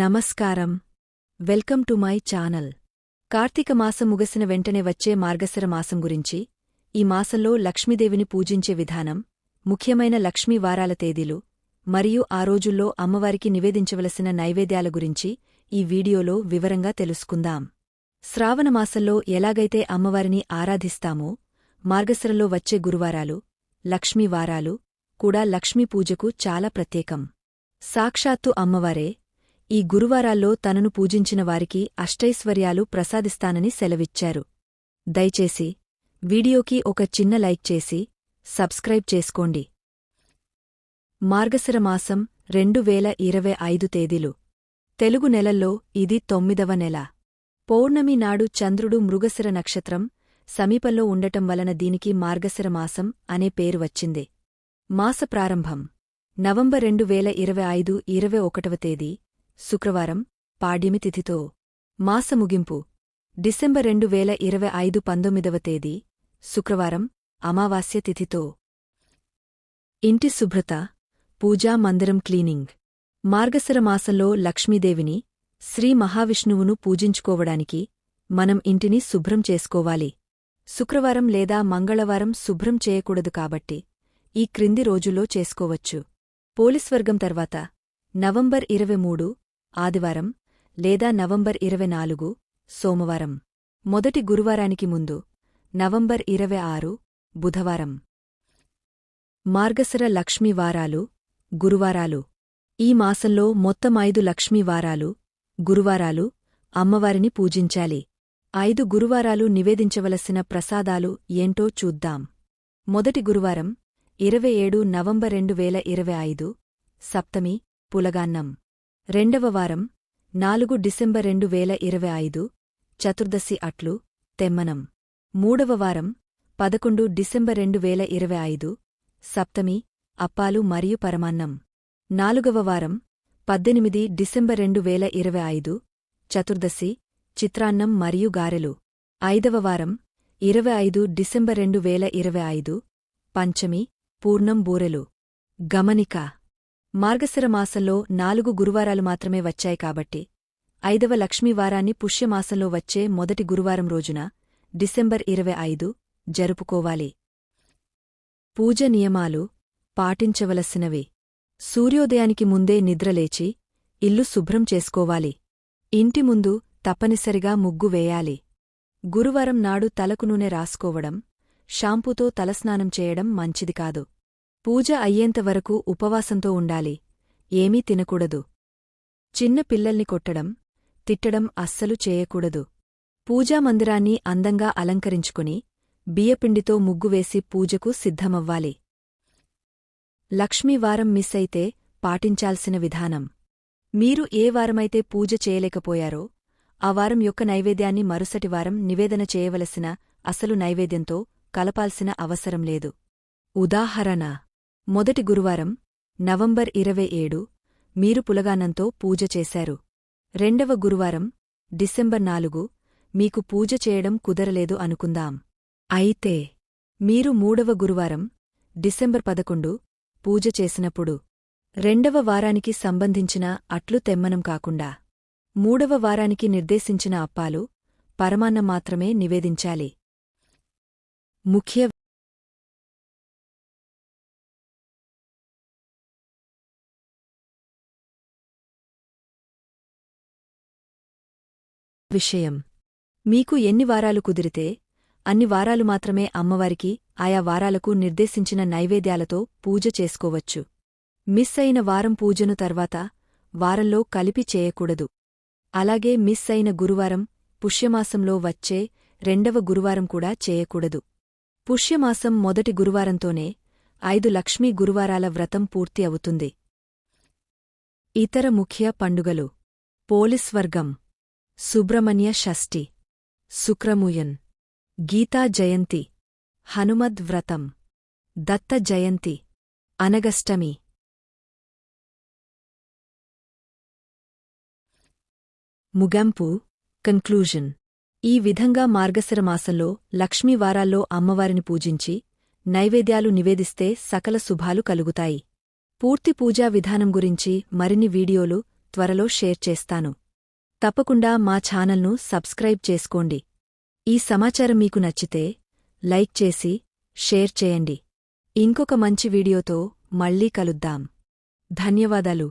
నమస్కారం. Welcome to my channel. Karthika మాసం ముగిసిన వెంటనే వచ్చే మార్గశర మాసం గురించి ఈ మాసంలో లక్ష్మీదేవిని పూజించే విధానం ముఖ్యమైన లక్ష్మీ వారాల తేదీలు మరియు ఆ రోజుల్లో అమ్మవారికి నివేదించవలసిన నైవేద్యాల గురించి ఈ వీడియోలో వివరంగా తెలుసుకుందాం. శ్రావణమాసంలో ఎలాగైతే అమ్మవారిని ఆరాధిస్తామో మార్గశరలో వచ్చే గురువారాలు లక్ష్మీవారాలు కూడా లక్ష్మీ పూజకు చాలా ప్రత్యేకం. సాక్షాత్తు అమ్మవారే ఈ గురువారాల్లో తనను పూజించిన వారికి అష్టైశ్వర్యాలు ప్రసాదిస్తానని సెలవిచ్చారు. దయచేసి వీడియోకి ఒక చిన్న లైక్ చేసి సబ్స్క్రైబ్ చేసుకోండి. మార్గశిర మాసం రెండు వేల ఇరవై ఐదు తేదీలు. తెలుగు నెలల్లో ఇది తొమ్మిదవ నెల. పౌర్ణమి నాడు చంద్రుడు మృగశిర నక్షత్రం సమీపంలో ఉండటం వలన దీనికి మార్గశిర మాసం అనే పేరు వచ్చింది. మాస ప్రారంభం. నవంబర్ రెండు వేల ఇరవై ఐదు ఇరవై ఒకటవ తేదీ. శుక్రవారం పాడ్యమి తిథితో మాస ముగింపు డిసెంబర్ రెండు వేల ఇరవై ఐదు పంతొమ్మిదవ తేదీ శుక్రవారం అమావాస్య తిథితో. ఇంటి శుభ్రత పూజా మందిరం క్లీనింగ్. మార్గశర మాసంలో లక్ష్మీదేవిని శ్రీ మహావిష్ణువును పూజించుకోవడానికి మనం ఇంటిని శుభ్రం చేసుకోవాలి. శుక్రవారం లేదా మంగళవారం శుభ్రం చేయకూడదు కాబట్టి ఈ క్రింది రోజుల్లో చేసుకోవచ్చు. పోలీస్వర్గం తర్వాత నవంబర్ ఇరవై మూడు ఆదివారం లేదా నవంబర్ ఇరవై నాలుగు సోమవారం. మొదటి గురువారానికి ముందు నవంబర్ ఇరవై ఆరు బుధవారం. మార్గసర లక్ష్మీవారాలు గురువారాలు. ఈ మాసంలో మొత్తం ఐదు లక్ష్మీవారాలు గురువారాలు అమ్మవారిని పూజించాలి. ఐదు గురువారాలు నివేదించవలసిన ప్రసాదాలు ఏంటో చూద్దాం. మొదటి గురువారం ఇరవై ఏడు నవంబర్ రెండు వేల ఇరవై ఐదు సప్తమి పులగాన్నం. రెండవ వారం నాలుగు డిసెంబర్ రెండు వేల ఇరవై ఐదు చతుర్దశి అట్లు తెమ్మనం. మూడవ వారం పదకొండు డిసెంబర్ రెండు వేల ఇరవై ఐదు సప్తమి అప్పాలు మరియు పరమాన్నం. నాలుగవ వారం పద్దెనిమిది డిసెంబర్ రెండు వేల ఇరవై ఐదు చతుర్దశి చిత్రాన్నం మరియు గారెలు. ఐదవ వారం ఇరవై ఐదు డిసెంబర్ రెండు వేల ఇరవై ఐదు పంచమి పూర్ణం బూరెలు. గమనిక మార్గశిరమాసంలో నాలుగు గురువారాలు మాత్రమే వచ్చాయి కాబట్టి ఐదవ లక్ష్మీవారాన్ని పుష్యమాసంలో వచ్చే మొదటి గురువారం రోజున డిసెంబర్ ఇరవై ఐదు జరుపుకోవాలి. పూజ నియమాలు పాటించవలసినవి. సూర్యోదయానికి ముందే నిద్రలేచి ఇల్లు శుభ్రం చేసుకోవాలి. ఇంటి ముందు తప్పనిసరిగా ముగ్గు వేయాలి. గురువారం నాడు తలకు నూనె రాసుకోవడం షాంపూతో తలస్నానం చేయడం మంచిది కాదు. పూజ అయ్యేంతవరకు ఉపవాసంతో ఉండాలి. ఏమీ తినకూడదు. చిన్న పిల్లల్ని కొట్టడం తిట్టడం అస్సలు చేయకూడదు. పూజామందిరాన్ని అందంగా అలంకరించుకుని బియ్యపిండితో ముగ్గువేసి పూజకు సిద్ధమవ్వాలి. లక్ష్మీవారం మిస్ అయితే పాటించాల్సిన విధానం. మీరు ఏ వారమైతే పూజ చేయలేకపోయారో ఆ వారం యొక్క నైవేద్యాన్ని మరుసటి వారం నివేదన చేయవలసిన అసలు నైవేద్యంతో కలపాల్సిన అవసరం లేదు. ఉదాహరణ మొదటి గురువారం నవంబర్ ఇరవై ఏడు మీరు పులగానంతో పూజ చేశారు. రెండవ గురువారం డిసెంబర్ నాలుగు మీకు పూజ చేయడం కుదరలేదు అనుకుందాం. అయితే మీరు మూడవ గురువారం డిసెంబర్ పదకొండు పూజ చేసినప్పుడు రెండవ వారానికి సంబంధించిన అట్లు తెమ్మనం కాకుండా మూడవ వారానికి నిర్దేశించిన అప్పాలు పరమాన్నం మాత్రమే నివేదించాలి. ముఖ్య విషయం. మీకు ఎన్ని వారాలు కుదిరితే అన్ని వారాలు మాత్రమే అమ్మవారికి ఆయా వారాలకు నిర్దేశించిన నైవేద్యాలతో పూజ చేసుకోవచ్చు. మిస్ అయిన వారం పూజను తర్వాత వారంలో కలిపి చేయకూడదు. అలాగే మిస్ అయిన గురువారం పుష్యమాసంలో వచ్చే రెండవ గురువారం కూడా చేయకూడదు. పుష్యమాసం మొదటి గురువారంతోనే ఐదు లక్ష్మీ గురువారాల వ్రతం పూర్తి అవుతుంది. ఇతర ముఖ్య పండుగలు. పోలిస్వర్గం. సుబ్రహ్మణ్య షష్ఠి. సుక్రముయన్ గీతా జయంతి. హనుమద్ వ్రతం. దత్త జయంతి. అనగష్టమి. ముగంపు. కన్క్లూజన్. ఈ విధంగా మార్గశిర మాసంలో లక్ష్మీవారాల్లో అమ్మవారిని పూజించి నైవేద్యాలు నివేదిస్తే సకల శుభాలు కలుగుతాయి. పూర్తి పూజా విధానం గురించి మరిన్ని వీడియోలు త్వరలో షేర్ చేస్తాను. తప్పకుండా మా ఛానల్ను సబ్స్క్రైబ్ చేసుకోండి. ఈ సమాచారం మీకు నచ్చితే లైక్ చేసి షేర్ చేయండి. ఇంకొక మంచి వీడియోతో మళ్ళీ కలుద్దాం. ధన్యవాదాలు.